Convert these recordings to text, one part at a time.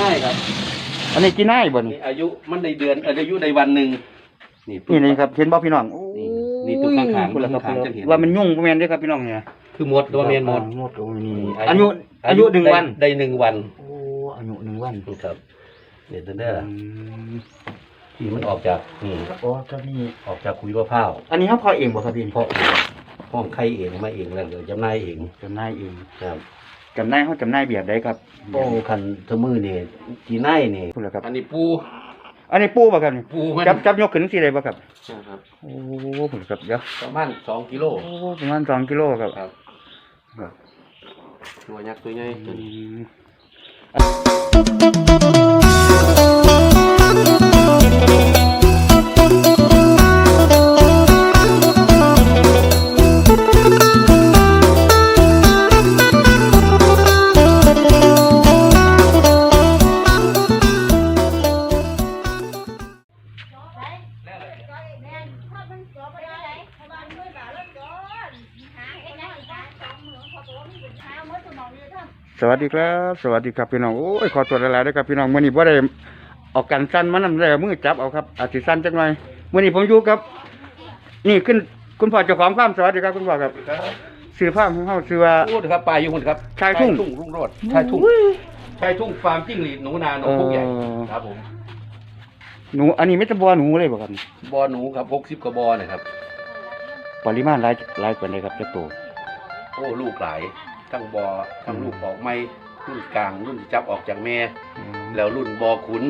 ง่ายครับ อันนี้กินได้บ่นี่นี่อายุมันในเดือนเอ่ออายุในวันหนึ่งนี่นี่นี่ครับเห็นบ่พี่น้องนี่นี่ตัวข้างๆคุณละครับข้างๆจะเห็นว่ามันยุ่งบ่แม่นเด้อครับพี่น้องเนี่ยคือหมดตัวเมียนหมดหมดโอ้ยนี่อายุอายุหนึ่งวันได้หนึ่งวันโอ้อายุหนึ่งวันนี่ครับเด็ดเด้ออืมที่มันออกจากนี่โอ้เจ้านี่ออกจากคุยมะพร้าวอันนี้เขาพอเองบ่ครับพี่เพราะห้องไข่เองมาเองแล้วเดี๋ยวจำหนายเองจำหน่ายเองครับ จำหน่ายเขาจำหน่ายแบบใดครับโอ้คันเทมือนี่จีไนนี่คุณละครับ อันนี้ปูอันนี้ปูบ่ครับนี่ปูมันจับจับยกขึ้นสิได้บ่ครับ ครับ โอ้คุณละครับเดี๋ยวประมาณสองกิโลโอ้ประมาณ2กิโลครับครับครับตัวยักษ์ตัวใหญ่อืม สวัสดีครับ สวัสดีครับพี่น้องโอ้ยขอตัวหลายๆด้วยครับพี่น้องมื่อนี้บ่ได้เออกกันสั้นมานำได้เอามือจับเอาครับอาจสิสั้นจังหน่อยมื่อนี้ผมอยู่กับ นี่ขึ้นคุณพ่อเจ้าของฟาร์มสวัสดีครับคุณพ่อครับชื่อฟาร์มของเฮาชื่อว่าพูดครับปลาอยู่คนครับชายทุ่งรุ่งโรดชายทุ่งชายทุ่งฟาร์มจิ้งหรีดหนูนาหนูพุกใหญ่เออครับผมหนูอันนี้ไม่ใช่บัวหนูเลยบ่ครับบอหนูครับหกสิบกว่าบอนะครับปริมาณหลายหลายกว่านี้ครับจะโตโอ้ลูกหลาย ทั้งบอทั้งลูกออกไม่รุ่นกลางรุ่นที่จับออกจากแม่ แล้วรุ่นบอขุน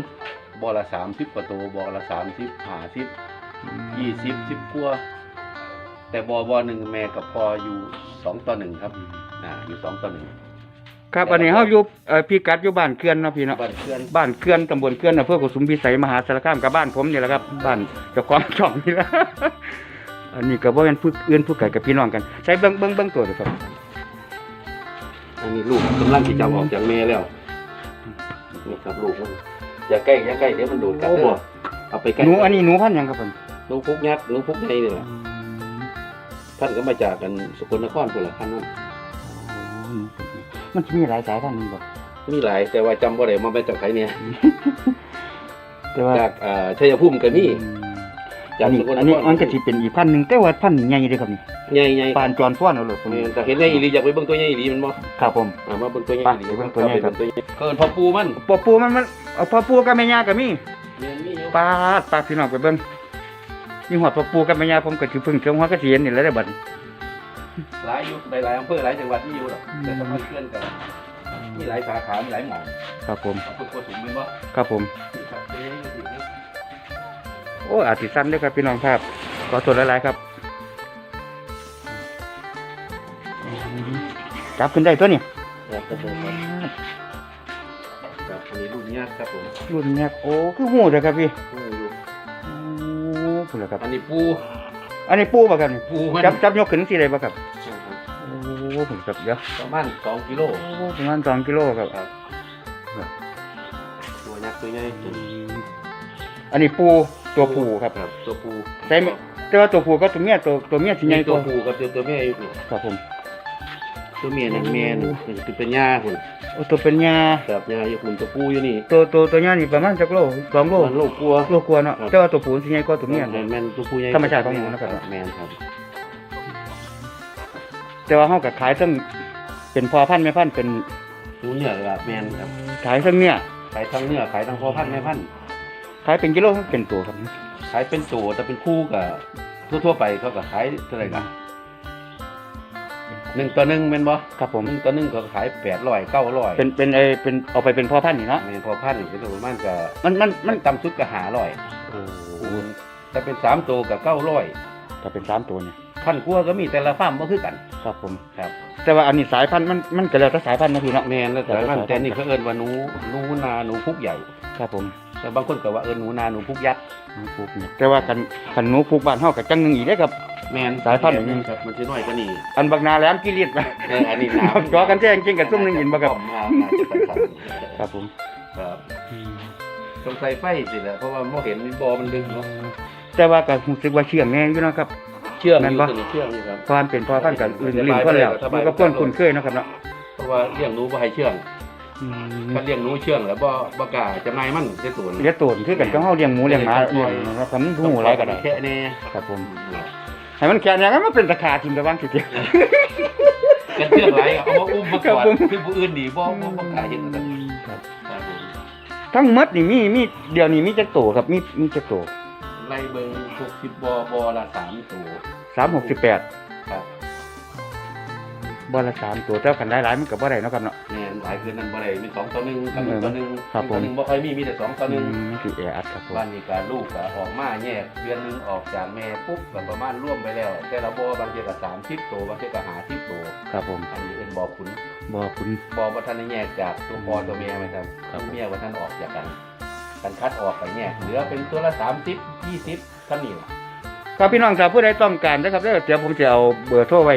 บอละสามสิบกว่าตัวบอละสามสิบห้าสิบยี่สิบสิบกัวาแต่บอบอหนึ่งแม่กับพออยู่สองต่อหนึ่งครับอ่าอยู่สองต่อหนึ่งครับอันนี้เฮาอยู่เอ่อพี่กัดอยู่บ้านเคือนเนาะพี่เนาะบ้านเพื่อนบ้านเคือนตำบลเคือนอำเภอกุสุมพิสัยมหาสารคามกับบ้านผมนี่แหละครับบ้านเจ้าของช่องนี่แหละอันนี้ก็บ่แม่นผู้อื่นผู้ไกลกับพี่น้องกัน ใช้เบิ่งเบิ่งเบิ่งตัวเด้อครับ อันนี้ลูกกำลังที่จับออกจากแม่แล้ว นี่ครับลูกมันอย่าใกล้อย่าใกล้เดี๋ยวมันดูดกัดโอ้เด้บ่ อเอาไปใกล้หนูอันนี้หนูพันธุ์หยังครับผมหนูพุกยักษ์หนูพุกใหญ่นี่แหละท่านก็มาจากกันสกลนครคนละท่านนั้นมันจะมีหลายสายพันธุ์นี่บ่มีหลายแต่ว่าจำว่าได้มาเป็นจากไสเนี่ยแต่ว่าจากอ่าชัยภูมิก็มีอืมจาอักนนี้สกลนอันนี้ครมันก็สิเป็นอีกพันธุ์หนึงแต่ว่าพันธุ์ใหญ่เด้อครับนี่ ใหญ่ใหญ่ปานจอนฟ้อนเอาเลยผมแม่นแต่เห็นใหญ่อีหลีอยากไปเบิ่งตัวใหญ่อีหลีมันบ่ครับผมอ่ามาเบิ่งตัวใหญ่อีหลีไปเบิ่งตัวใหญ่ครับเาไปเงตัวใหญ่เกินพอปูมันปอปูมันมันเอาปอปูกับแม่ย่าก็มีแม่นมีอยู่ปาดปาดพี่น้องไปเบิ่งนี่หอดปอปูกับแม่ย่าผมก็สิเพิ่งเชียงหัวก็สิเห็นนี่แหละเด้อบัดนี้หลายอยู่หลายๆอำเภอหลายจังหวัดมีอยู่หรอกแต่ต้องมาเคลื่อนกันมีหลายสาขา มีหลายหม่องครับผมอำเภอโกสุมเป็นบ่ครับผมนี่ครับตัวใหญ่อยู่ที่นี่โอ้อาจสิสั้นเด้วยครับพี่น้องครับขอตัวหลายๆครับ จับขึ้นได้ตัวนี้ครับครับผมครับครับอันนี้รุ่นยากครับผมรุ่นแม็กโอ้คือหูเลยครับพี่ปูอยู่โอ้พูดแล้วครับ อันนี้ปูอันนี้ปูป่ะครับนี่ปูมันจับจับยกขึ้นสิเลยป่ะครับครับโอ้พูดครับเดี๋ยวประมาณสองกิโลโอ้ประมาณสองกิโลครับ ครับตัวยักษ์ตัวใหญ่อันนี้ปูตัวปูครับครับ ตัวปูใช่ไหมแต่ว่าตัวปูก็ตัวเมียตัวตัวเมียสิใหญ่นี่กตัวว่าปูกับตัวตัวแม่อยู่นี่ครับผม ตัวเมียนั่นแม่นี่มันคือเป็นย่าคุณโอ้ตัวเป็นยาครับย่าอยู่คุณตัวปูอยู่นี่ตัวตัวตัวเนี้ยนี่ประมาณจักโลสองโลมันโลกกลัว โลกว่าเนาะครับ แต่ว่าตัวปูสิใหญ่กว่าตัวเมียแม่นแม่นตัวปูใหญ่ธรรมชาติของหมูนะครับ แม่นครับแต่ว่าเฮาก็ขายทั้งเป็นพอพันธุ์แม่พันธุ์เป็นหนูเนื้อกับแม่นครับขายทั้งเนี้ยขายทั้งเนื้อขายทั้งพ่อพันธุ์แม่พันธุ์ขายเป็นกิโลเป็นตัวครับขายเป็นตัวแต่เป็นคู่กับทั่วๆไปเขาก็ขายเท่าไหร่กัน หนึ่งต่อหนึ่งเป็นบ่ครับผมหนึ่งต่อหนึ่งเขาก็ขายแปดร้อยเก้าร้อยเป็นเป็นไอเป็นเอาไปเป็นพอพันธุ์นี่เนาะแม่นพอพันธุ์นี่เป็นตัวประมาณกับมันมันมัมันนต่ำสุดก็หาร้อยถ้าเป็นสามตัวกับเก้าร้อยถ้าเป็นสามตัวเนี่ยพันกลัวาก็มีแต่ละฟาร์มบ่คือกันครับผมครับ แต่ว่าอันนี้สายพันธุ์มันมันก็แล้วแต่สายพันธุ์นะพี่เนาะแม่นแล้วแต่มันแต่นี่เขาเอิ้นว่าหนูหนูนาหนูพุกใหญ่ครับผม แต่บางคนก็ว่าเอิ้นหนูนาหนูพุกยักษ์หนูปลูกเนี่ยแต่ว่าคันคันหนูปลูกบ้านเฮาก็จังหนึงอีกเด้อครับ แม่นสายพันธุ์อย่างนี้ครับมันสิน้อยกว่านี้อันบักนาแหลมกิริตเอออันนี้น้ำจอกันแท้จริงๆกับซุ่มหนึงอินบ่ครับอ่าน่าจะเป็นครับครับผมครับต้องใส่ไฟสิแหละเพราะว่าบ่เห็นบ่มันดึงเนาะแต่ว่าก็รู้สึกว่าเชื่องแน่อยู่เนาะครับ เชื่องแม่นอยู่บ่ตัวนี้เชื่องอยู่ครับ ความเป็นพอพันธุ์กับอื่นลิ้นก็แล้วมันก็พ้นคุ้นเคยเนาะครับเนาะเพราะว่าเลี้ยงหนูบ่ให้เชื่องอืม ก็เลี้ยงหนูเชื่องแล้วบ่บ่กล้าจะนายมันจะตูนเลี้ยงตูนคือกันก็เฮาเลี้ยงหมูเลี้ยงหมาเลี้ยงนะครับมันหูหลายก็ได้แค่แน่ครับผมให้มันแค่นี้ก็มันเป็นตะขาทิ่มตะวันสิเดียวกันเชื่องหลายเอามาอุ้มมาครักบอดผมคือผู้อื่นนี่บ่บ่บ่กล้าเห็นกันครับครับผมทั้งหมดนี่มีมีเดี๋ยวนี้มีจักโตครับมีมีจักโตไล่เบิ่ง60บ่บ่ละ3ตัว368ครับบ่ละ3ตัวแต่คันได้หลายมันก็บ่ได้เนาะครับเนาะแม่ นหลายคืนนั้นบ่ได้มี2ต่อ1กับ1ต่อ1ครับผม ต่อ1บ่ค่อยมีมีแต่2ต่ออื1มสิแออัดครับผม บ้านนี้ก็ลูกก็ออกมาแยกเดือนหนึงออกจากแม่ปุ๊บก็ประมาณร่วมไปแล้ว แต่ละบ่บางทีก็30ตัวบางทีก็50ตัวครับผมอันนี้เอิ้นบ่อขุนบ่คุณ บ่บ่ทันได้แยกจากตัวพ่อตัวแม่ไหมครับครับเมียบ่ทันออกจากกันกันคัดออกไปแยกเหลือเป็นตัวละ30 20เท่านี้ล่ะ ครับพี่น้องถ้าผู้ใดต้องการนะครับเด้อเดี๋ยวผมจะเอาเบอร์โทรไว้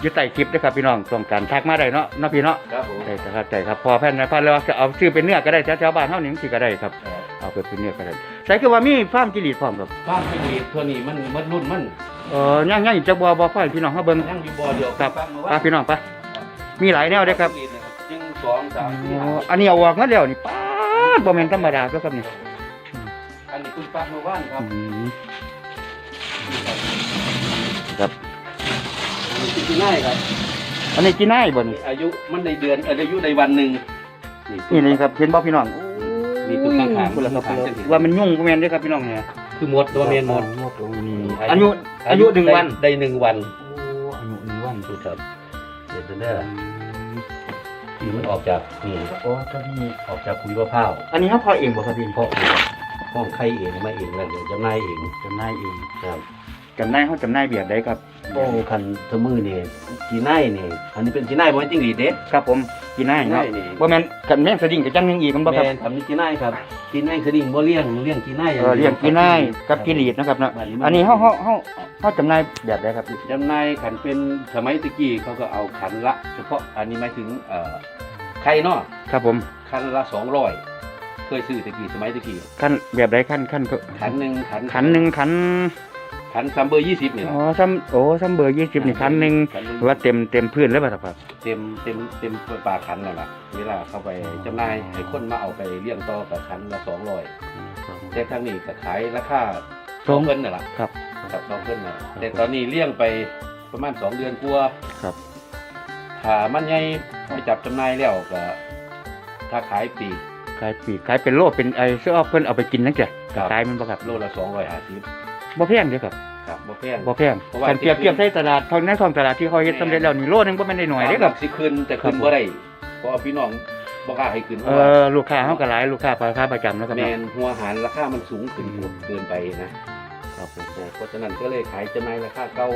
อยู่ใต้คลิปนะครับพี่น้องต้องการทักมาได้เนาะเนาะพี่เนาะครับผมได้ครับใจครับพอแผ่นนะพันแล้วจะเอาซื้อเป็นเนื้อก็ได้แถวๆบ้านเฮานี่มันสิก็ได้ครับ เอ่อเอาไปเป็นเนื้อก็ได้ใช่คือว่ามีฟาร์มจิลีดพร้อมครับบ้านเป็นรีดตัวนี้มันมันรุ่นมันเออย่างย่างอีกจักบ่บ่ค่อยพี่น้องเฮาเบิ่งยังมีบ่อเดียวครับฟังมาป้าว่าพี่น้องปะมีหลายแนวเด้อครับรีดนะครับจึงสองสามสี่อ๋อห้าอันนี้เอาออกมาแล้วนี่ป๊าดบ่แม่นธรรมดาเด้อครับนี่อันนี้คุณป้าเมื่อวานครับอืมครับ อันนี้คือง่ายครับ อันนี้กินได้บ่นี่อายุมันในเดือนเอ่ออายุในวันหนึ่งนี่นี่ครับเห็นบ่พี่น้องมีตุ๊กตาขางคุณล่ะครับตุ๊กตาเส้นเห็นว่ามันยุ่งบ่แม่นเด้อครับพี่น้องเนี่ยคือมดตัวเมียนมดนี่อายุอายุหนึ่งวันได้หนึ่งวันอายุหนึ่งวันดูครับเดี๋ยวเด้อนี่มันออกจากนี่โอ้ตอนนี้ออกจากคุยมะพร้าวอันนี้เขาพอเองบ่ครับพี่เพราะห้องไข่เองไม่เองแล้วเดี๋ยวจำหนายเองจำหน่ายเองครับจำหน่ายเขาจำหน่ายแบบใดครับ โอ้คันเทอมือนี่จีน่ายนี่อันนี้เป็นจีน่ายบ่แม่นจิ้งหรีดเด้ ครับผมกินได้จีเนาะน่ายนี่ บ่แม่นกันแม่งสดิ้งกับจังหนึงอีกมันบ่แมครับนทำนี่จีน่ายครับจีน่ายคือดิ่งบ่เลี้ยงเลี้ยงจีน่ายเออเรียกกินได้กับกินลีดนะครับเนาะอันนี้เฮาเฮาเฮาเฮาจำหน่ายแบบใดครับจำหนายขันเป็นสมัยตะกี้เขาก็เอาขันละ เฉพาะอันนี้หมายถึงเอ่อไข่เนาะครับผมขันละสองร้อยเคยซื้อตะกี้สมัยตะกี้ขั้นแบบใดขั้นขั้นก็ขันหนึ่งขันขันหนึ่งขัน ขันซัมเบอร์ยี่สิบนี่อ๋ล่ะอซ้ำโอ้ซ้ำเบอร์20นี่ขันหนึงขันหนึ่งว่าเต็มเต็มพื้นเลยบ่ครับ เต็มเต็มเต็มปากขันนั่นแหละเวลาเข้าไปจำหนายให้คนมาเอาไปเลี้ยงต่อกับขันละสองร้อยแต่ทางนี้ก็ขายราคาสองเพิ่นน่ะล่ะครับครับสองเพิ่นน่ะแต่ตอนนี้เลี้ยงไปประมาณสองเดือนกว่าครับถ้ามันใหญ่ไปจับจำหนายแล้วก็ถ้าขายปลีกขายปีกขายเป็นโลเป็นไอ้เสื้อเพิ่นเอาไปกินนั่นจ้ะครับขายมันบ่ครับโลละสองร้อยห้าสิบ บ่แพงเด้อครับครับบ่แพง บ่แพงเพราะว่าคันเปรียบเทียบใส่ตลาดเท่านั้นท้องตลาดที่เขาเฮ็ดสำเร็จแล้วนี่โลนึงบ่แม่นได้น้อยเด้อครับ สิขึ้นแต่ครัขึ้บนบ่ได้เพราะว่าพี่น้องบ่กล้าให้ขึ้นเพเอราะว่าอลูกค้าเฮาก็หลายลูกค้าปลาค้าประจำนะครับแมเนาะนหัวอาหารราคามันสูงขึ้นอืมเกินไปนะครับผมเพราะฉะนั้นก็เลยขายจำหน่ายราคาเก่า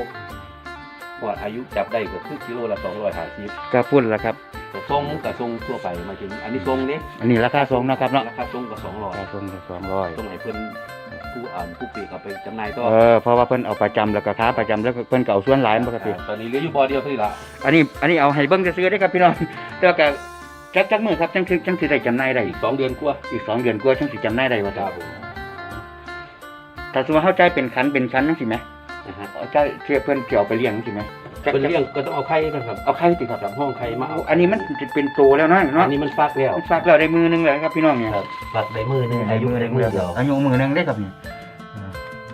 หอดอายุจับได้ก็คือกิโลละ250ก็พุ่นละครับ แต่ทรงก็ทรงทั่วไปหมายถึง อันนี้ทรงนี้อันนี้ราคาส่งนะครับเนาะราคาทรงก็รา200คาส่งก็200ตรงไหนเพิ่น ผู้อ่านผู้ปีกเอาไปจำหน่ายต่อเออเพราะว่าเพิ่นเอาประจำแล้วก็ค้าประจำแล้วก็เพิ่นก็เอาส่วนหลายปกติ อ่าตอนนี้เหลืออยู่บ่อเดียวเท่านี้ละอันนี้อันนี้เอาให้เบิ่งซื่อๆเด้อครับพี่น้อง แล้วก็จักจักมื้อครับจังสิจังสิได้จำหน่ายได้อีกสองเดือนกว่าอีกสองเดือนกว่าจังสิจำหน่ายได้ว่าคซั่รันบผมถ้าสมมุติว่าเฮาจ่ายเป็นคันเป็นชั้นจังซี่แหมนะฮะเอาจ่ายเพื่อเพิ่นสิเอาไปเลี้ยงจังซี่แหม จักเป็นเรื่องก็ต้องเอาไข่กันครับ เอาไข่ติครับจับห้องไข่มาเอาอันนี้มันจะเป็นโตแล้วเนาะอัเนาะนนี้มันฟักแล้วฝากเราได้มือหนึงเลยครับพี่น้องเนี่ยครับฟักได้มือหนึงอายุได้มือเดียวอายุมือหนึงได้ครับนี่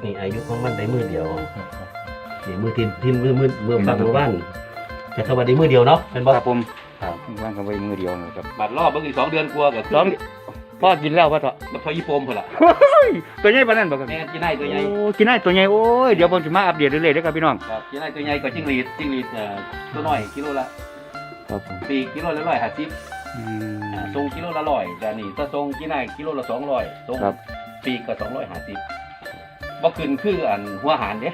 นี่อายุของมันได้มือเดียวนี่มือทิมทิมมือมือมือฟักมือบ้านจะเข้ามาได้มือเดียวเนาะเป็นบ่ครับผมครับว่างกันไว้มือเดียวนะครับบัตรรอบเบิ่งอีกสองเดือนกว่าก็สอง พ่อกินแล้วพ่อเถอะแล้วพอยี่ปมเพิ่นล่ะตัวใหญ่ปานนั้นบ่ครับแม่กินได้ตัวใหญ่โอ้กินได้ตัวใหญ่โอ้ยเดี๋ยวผมจะมาอัปเดตเรื่อยๆเด้อครับพี่น้องครับกินได้ตัวใหญ่กว่าจิ้งหรีดจิ้งหรีดเอ่อตัวน้อยกิโลละครับผมปีกกิโลละร้อยห้าสิบอืม อ่าทรงกิโลละร้อยแต่นี่ถ้าทรงกินได้กิโลละสองร้อยทรงครับ ปีกก็สองร้อยห้าสิบบ่ขึ้นคืออันหัวอาหารเด้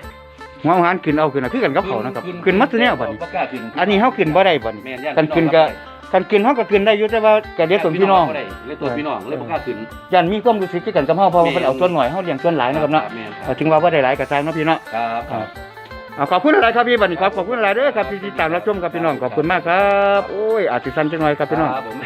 หัวอาหารขึ้นเอาขึ้นเอาคือกันกับเขานะครับขึ้นมัดตัวแนวบัดนี้ บ่กล้าขึ้นอันนี้เฮาขึ้นบ่ได้บัดนี้ แม่นย่านกันขึ้นก็ กันขึ้นเฮาก็ขึ้นได้อยู่แต่ว่าก็เดี๋ยวตัวพี่น้องบ่ได้เรียกตัวพี่น้องเลยบ่กล้าขึ้น ยันมีความรู้สึกคือกันกับเฮาเพราะว่าเพิ่นเอาส่วนหน่อยเฮาเลี้ยงส่วนหลายนะครับเนาะแม่นคเอารับถึงว่าบ่ได้หลายก็ตามเนาะพี่เนาะครับครับเอาขอบคุณอะไรครับพี่บัดนี้ครับขอบคุณอะไรเด้อครับที่ติดตามรับชมครับพี่น้องขอบคุณมากครับโอ้ยอาจสิสั้นจังหน่อยครับพี่น้อง ครับผม